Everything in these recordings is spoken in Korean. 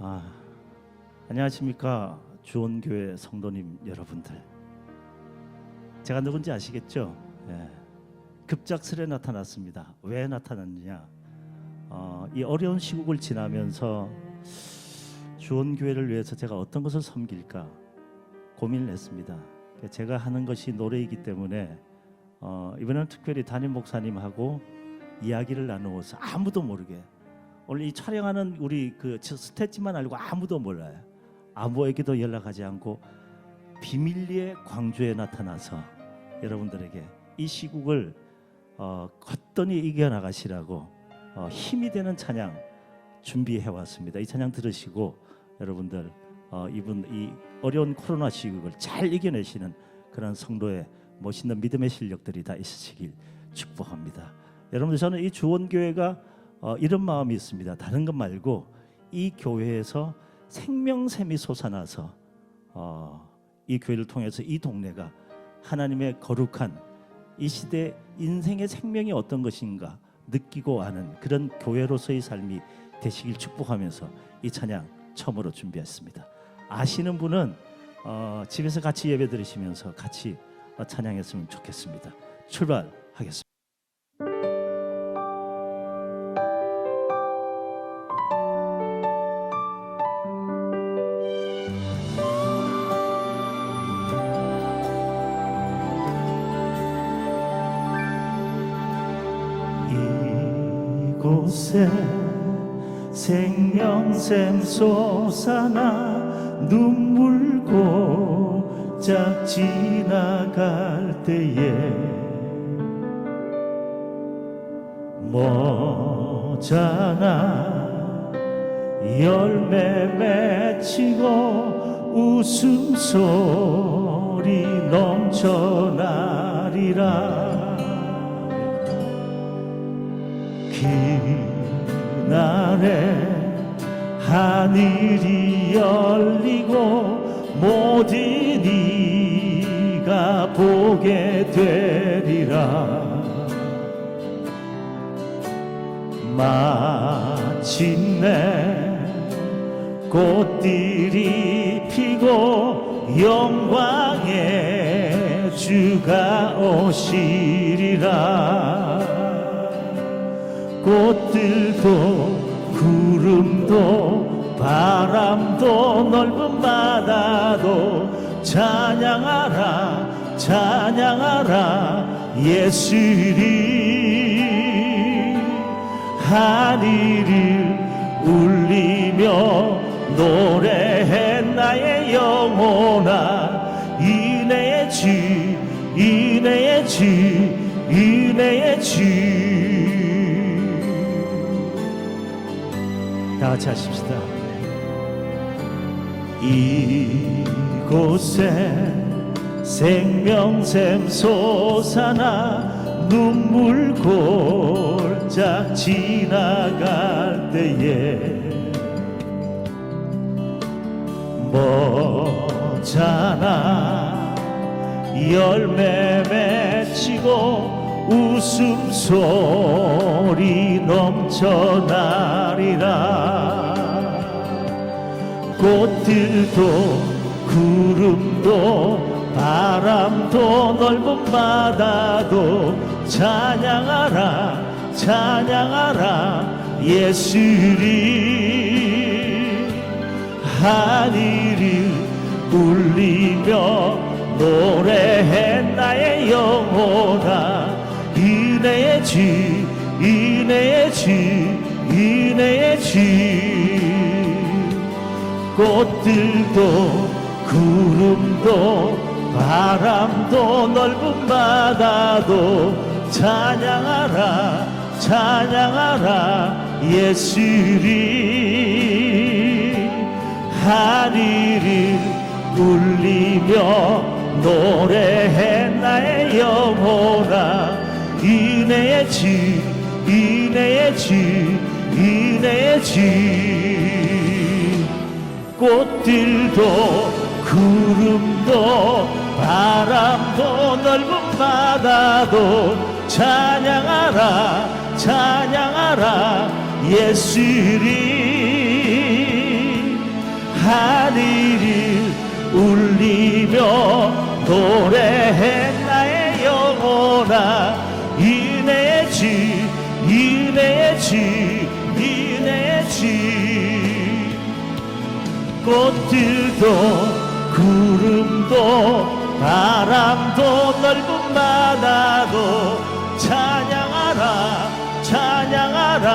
아, 안녕하십니까 주원교회 성도님 여러분들. 제가 누군지 아시겠죠? 예. 급작스레 나타났습니다. 왜 나타났느냐? 어, 이 어려운 시국을 지나면서 주원교회를 위해서 제가 어떤 것을 섬길까 고민을 했습니다. 제가 하는 것이 노래이기 때문에 어, 이번에는 특별히 담임 목사님하고 이야기를 나누어서 아무도 모르게 오늘 이 촬영하는 우리 그 스태치만 알고 아무도 몰라요. 아무에게도 연락하지 않고 비밀리에 광주에 나타나서 여러분들에게 이 시국을 어, 걷더니 이겨나가시라고 어, 힘이 되는 찬양 준비해 왔습니다. 이 찬양 들으시고 여러분들 어, 이분 이 어려운 코로나 시국을 잘 이겨내시는 그런 성도의 멋있는 믿음의 실력들이 다 있으시길 축복합니다. 여러분들 저는 이 주원교회가 어, 이런 마음이 있습니다. 다른 것 말고 이 교회에서 생명샘이 솟아나서 어, 이 교회를 통해서 이 동네가 하나님의 거룩한 이 시대 인생의 생명이 어떤 것인가 느끼고 아는 그런 교회로서의 삶이 되시길 축복하면서 이 찬양 처음으로 준비했습니다. 아시는 분은 어, 집에서 같이 예배 드리시면서 같이 어, 찬양했으면 좋겠습니다. 출발 생명샘 솟아나 눈물 고작 지나갈 때에 모자나 열매 맺히고 웃음소리 넘쳐나리라. 그날에 하늘이 열리고 모든 이가 보게 되리라. 마침내 꽃들이 피고 영광의 주가 오시리라. 꽃들도 구름도 바람도 넓은 바다도 찬양하라 찬양하라 예수를 하늘을 울리며 노래해 나의 영혼아 인내의 주 인내의 주 인내의 주 다 같이 하십시다. 이곳에 생명샘 솟아나 눈물 골짝 지나갈 때에 뭐잖아 열매 맺히고 웃음소리 넘쳐나리라 꽃들도 구름도 바람도 넓은 바다도 찬양하라 찬양하라 예수를 하늘을 울리며 노래해 나의 영혼아 은혜의 주 은혜의 주 은혜의 주 꽃들도 구름도 바람도 넓은 바다도 찬양하라 찬양하라 예수를 하늘을 울리며 노래해 나의 영혼아. 은혜의 주 은혜의 주 은혜의 주 꽃들도 구름도 바람도 넓은 바다도 찬양하라 찬양하라 예수를 하늘을 울리며 노래해 나의 영혼아 꽃들도 구름도 바람도 넓은 바다도 찬양하라 찬양하라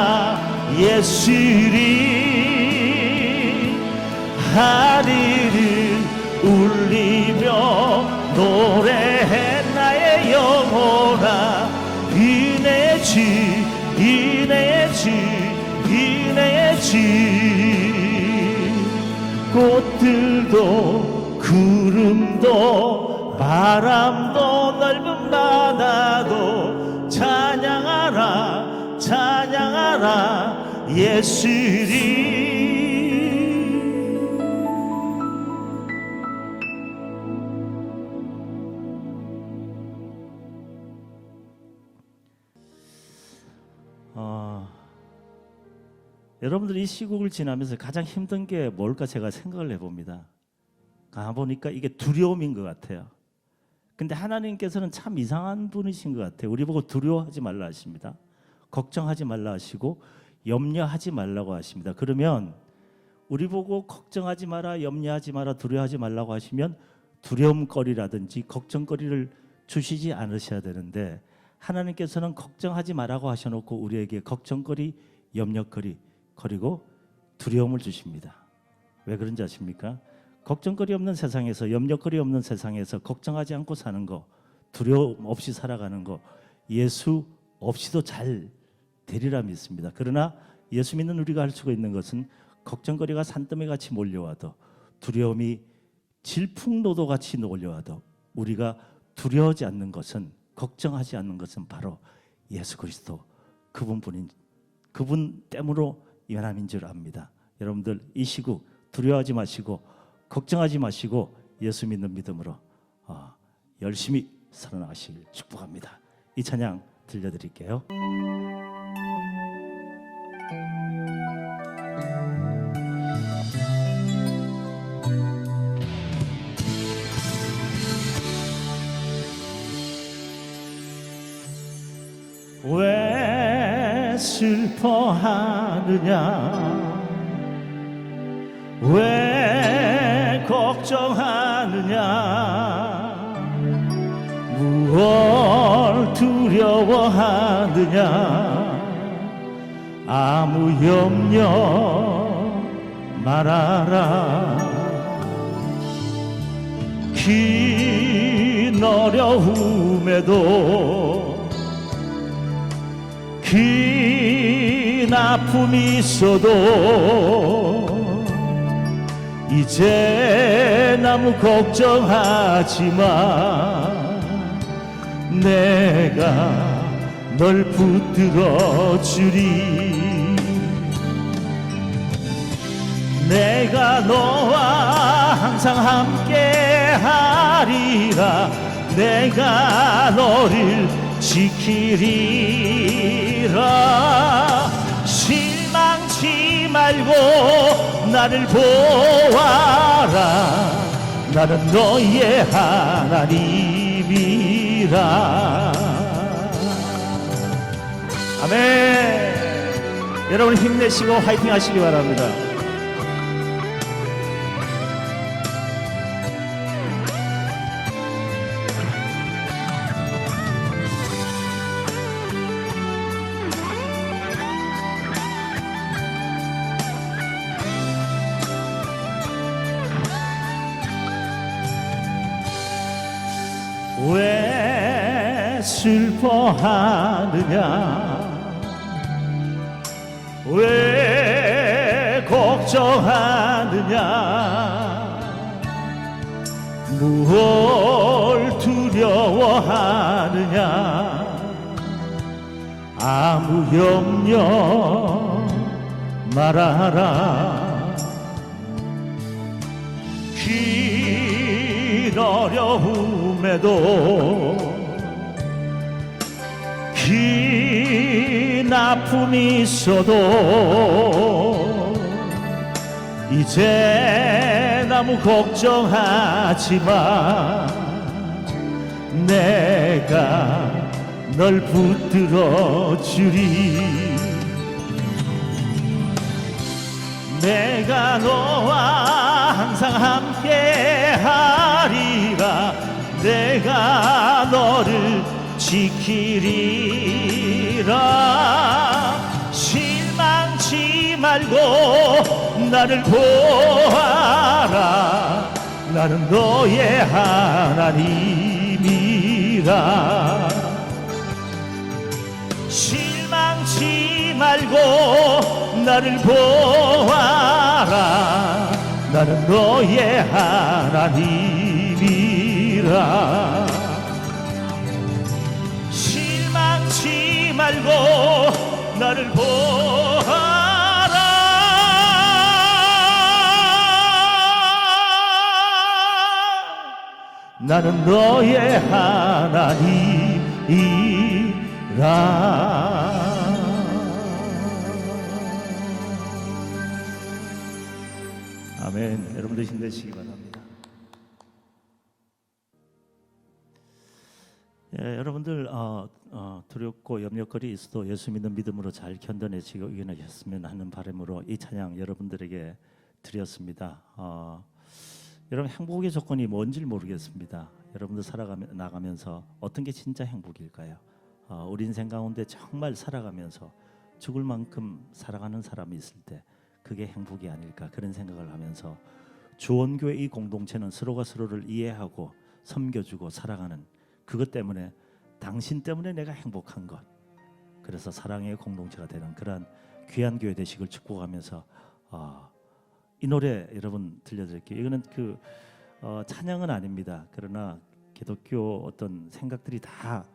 예수리 울리 꽃들도 구름도 바람도 넓은 바다도 찬양하라 찬양하라. 예수리 여러분들 이 시국을 지나면서 가장 힘든 게 뭘까 제가 생각을 해봅니다. 가보니까 이게 두려움인 것 같아요. 근데 하나님께서는 참 이상한 분이신 것 같아요. 우리 보고 두려워하지 말라 하십니다. 걱정하지 말라 하시고 염려하지 말라고 하십니다. 그러면 우리 보고 걱정하지 마라, 염려하지 마라, 두려워하지 말라고 하시면 두려움거리라든지 걱정거리를 주시지 않으셔야 되는데 하나님께서는 걱정하지 말라고 하셔놓고 우리에게 걱정거리, 염려거리, 그리고 두려움을 주십니다. 왜 그런지 아십니까? 걱정거리 없는 세상에서 염려거리 없는 세상에서 걱정하지 않고 사는 거, 두려움 없이 살아가는 거, 예수 없이도 잘 되리라 믿습니다. 그러나 예수 믿는 우리가 할 수가 있는 것은 걱정거리가 산더미 같이 몰려와도 두려움이 질풍노도 같이 몰려와도 우리가 두려워하지 않는 것은 걱정하지 않는 것은 바로 예수 그리스도 그분뿐인 그분 때문으로 연함인 줄 압니다. 여러분들 이 시국 두려워하지 마시고 걱정하지 마시고 예수 믿는 믿음으로 어, 열심히 살아나가시길 축복합니다. 이 찬양 들려드릴게요. 슬퍼하느냐? 왜 걱정하느냐? 무얼 두려워하느냐? 아무 염려 말아라. 긴 어려움에도 긴 아픔이 있어도 이제 아무 걱정하지 마 내가 널 붙들어 주리. 내가 너와 항상 함께 하리라. 내가 너를 지키리라 실망치 말고 나를 보아라. 나는 너의 하나님이라. 아멘. 여러분 힘내시고 화이팅 하시기 바랍니다 왜 슬퍼하느냐? 왜 걱정하느냐? 무얼 두려워하느냐? 아무 염려 말아라. 긴 어려움 에도 긴 아픔이 있어도 이제 아무 걱정하지 마 내가 널 붙들어 주리. 내가 너와 항상 함께 하리라 내가 너를 지키리라. 실망치 말고 나를 보아라. 나는 너의 하나님이라. 실망치 말고 나를 보아라. 나는 너의 하나님 이라. 실망치 말고 나를 보아라. 나는 너의 하나님이라. 아멘. 여러분들 힘내시기 바랍니다 예, 여러분들 어, 어, 두렵고 염려거리 있어도 예수 믿는 믿음으로 잘 견뎌내시고 이겨내셨으면 하는 바람으로 이 찬양 여러분들에게 드렸습니다. 어, 여러분 행복의 조건이 뭔지 모르겠습니다. 여러분들 살아가며 나가면서 어떤 게 진짜 행복일까요? 어, 우리 인생 가운데 정말 살아가면서 죽을 만큼 살아가는 사람이 있을 때 그게 행복이 아닐까 그런 생각을 하면서 주원교회 이 공동체는 서로가 서로를 이해하고 섬겨주고 살아가는 그것 때문에 당신 때문에 내가 행복한 것 그래서 사랑의 공동체가 되는 그러한 귀한 교회 되시길 축복하면서 어, 이 노래 여러분 들려드릴게요. 이거는 그 어, 찬양은 아닙니다. 그러나 기독교 어떤 생각들이 다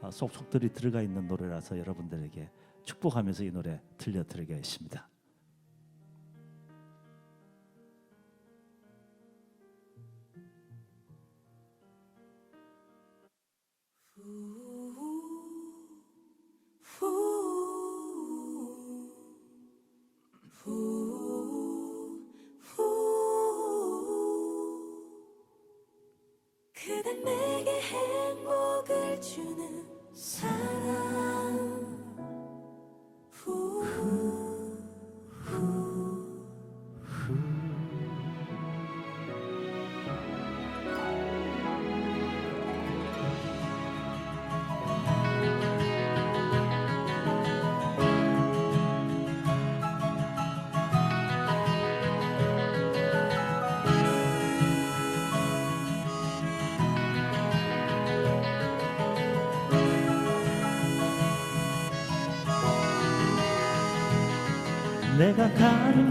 어, 속속들이 들어가 있는 노래라서 여러분들에게 축복하면서 이 노래 들려드리겠습니다. 그대 내게 행복을 주는 사랑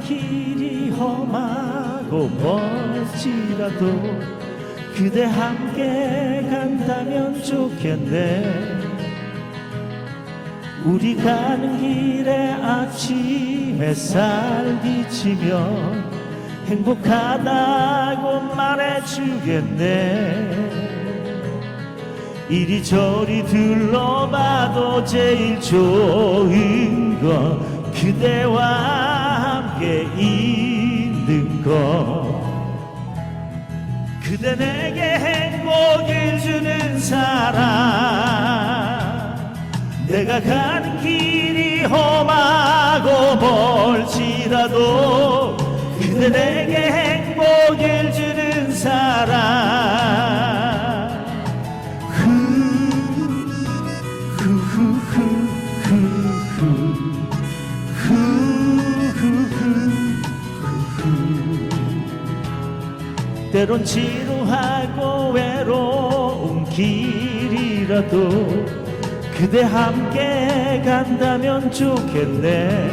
길이 험하고 멀지라도 그대 함께 간다면 좋겠네. 우리 가는 길에 아침 햇살 비치면 행복하다고 말해주겠네. 이리저리 둘러봐도 제일 좋은 건 그대와 함께 있는 것. 그대 내게 행복을 주는 사람 내가 가는 길이 험하고 멀지라도 그대 내게 행복을 주는 사람 때론 지루하고 외로운 길이라도 그대 함께 간다면 좋겠네.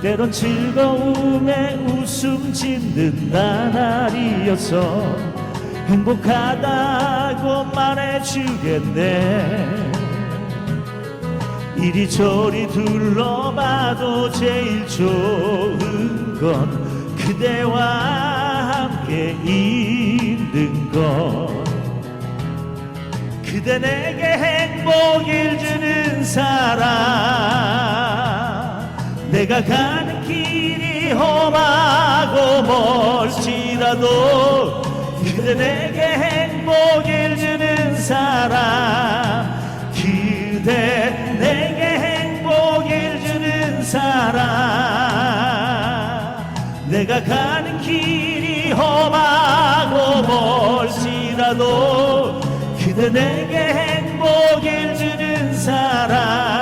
때론 즐거움에 웃음 짓는 나날이어서 행복하다고 말해주겠네. 이리저리 둘러봐도 제일 좋은 건 그대와 함께 있는 것. 그대 내게 행복을 주는 사람 내가 가는 길이 험하고 멀지라도 그대 내게 행복을 주는 사람 그대 내게 행복을 주는 사람 내가 가는 길이 험하고 멀지라도 그대 내게 행복을 주는 사람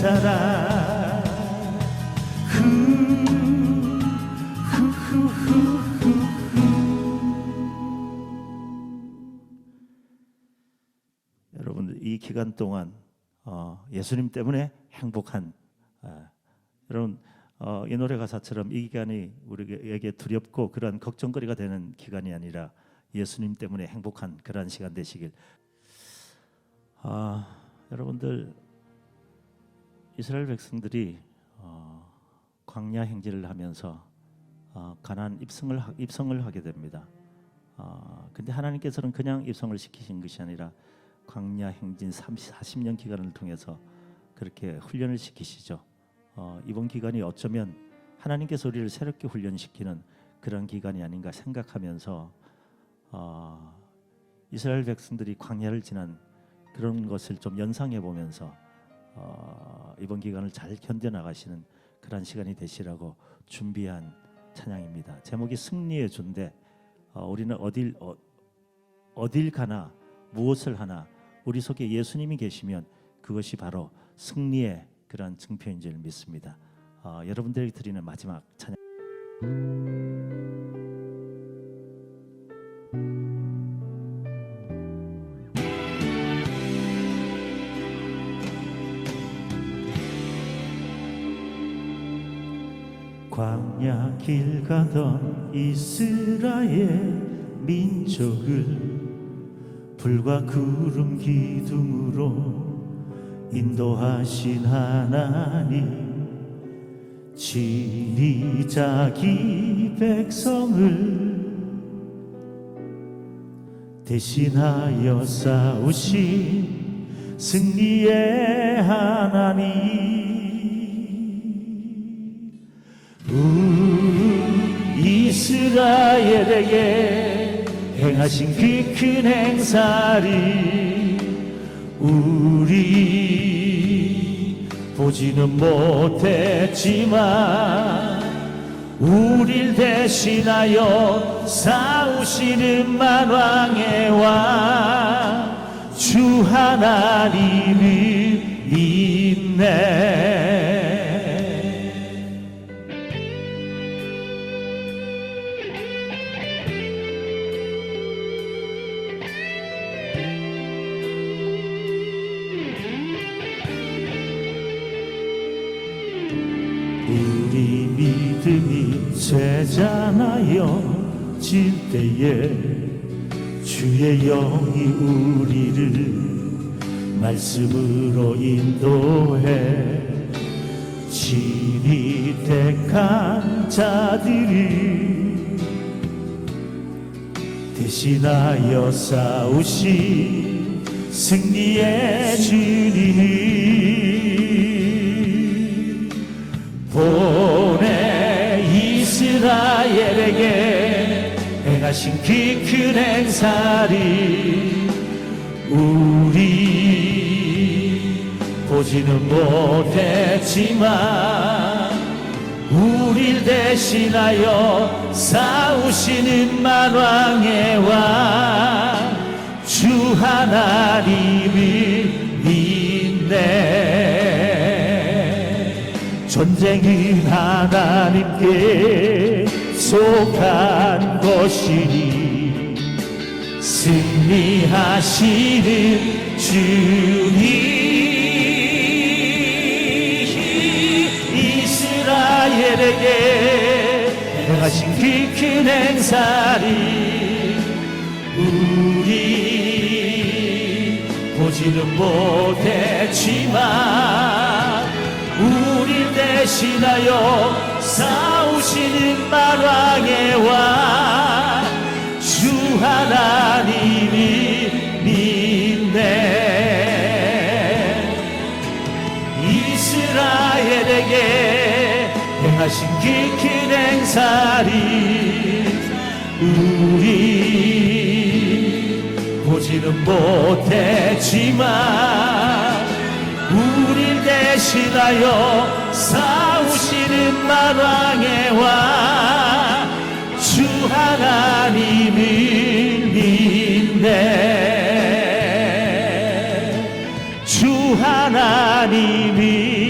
주는 사람 여러분들 이 기간 동안 어, 예수님 때문에 행복한 아, 여러분 어, 이 노래 가사처럼 이 기간이 우리에게 두렵고 그러한 걱정거리가 되는 기간이 아니라 예수님 때문에 행복한 그러한 시간 되시길. 아, 여러분들 이스라엘 백성들이 어, 광야 행진을 하면서 어, 가나안 입성을 하- 입성을 하게 됩니다. 어, 근데 하나님께서는 그냥 입성을 시키신 것이 아니라 광야 행진 30, 40년 기간을 통해서 그렇게 훈련을 시키시죠. 어, 이번 기간이 어쩌면 하나님께서 우리를 새롭게 훈련시키는 그런 기간이 아닌가 생각하면서 어, 이스라엘 백성들이 광야를 지난 그런 것을 좀 연상해 보면서 어, 이번 기간을 잘 견뎌 나가시는 그런 시간이 되시라고 준비한 찬양입니다. 제목이 승리의 주인데 어, 우리는 어딜 어, 어딜 가나 무엇을 하나 우리 속에 예수님이 계시면 그것이 바로 승리의 그러한 증표인 줄 믿습니다. 어, 여러분들에게 드리는 마지막 찬양. 광야 길 가던 이스라엘 민족을 불과 구름 기둥으로 인도하신 하나님 친히 자기 백성을 대신하여 싸우신 승리의 하나님 이스라엘에게 행하신 그 큰 행사를 우리 보지는 못했지만 우릴 대신하여 싸우시는 만왕의 왕 주 하나님을 믿네 우리 믿음이 쇠잔하여 질 때에 주의 영이 우리를 말씀으로 인도해. 친히 택한 자들을 대신하여 싸우신 승리의 주님 보내 이스라엘에게 행하신 그큰 행사를 우리 보지는 못했지만 우릴 대신하여 싸우시는 만왕의 왕 주 하나님을 믿네 전쟁은 하나님께 속한 것이니 승리하시는 주님 이스라엘에게 행하신 그큰 행사를 우리 보지는 못했지만 우리 대신하여 싸우시는 만왕의 왕주 하나님이 믿네. 이스라엘에게 행하신 그큰 행사리 우리 보지는 못했지만 대신하여 싸우시는 만왕의 왕주 하나님을 믿네. 주 하나님이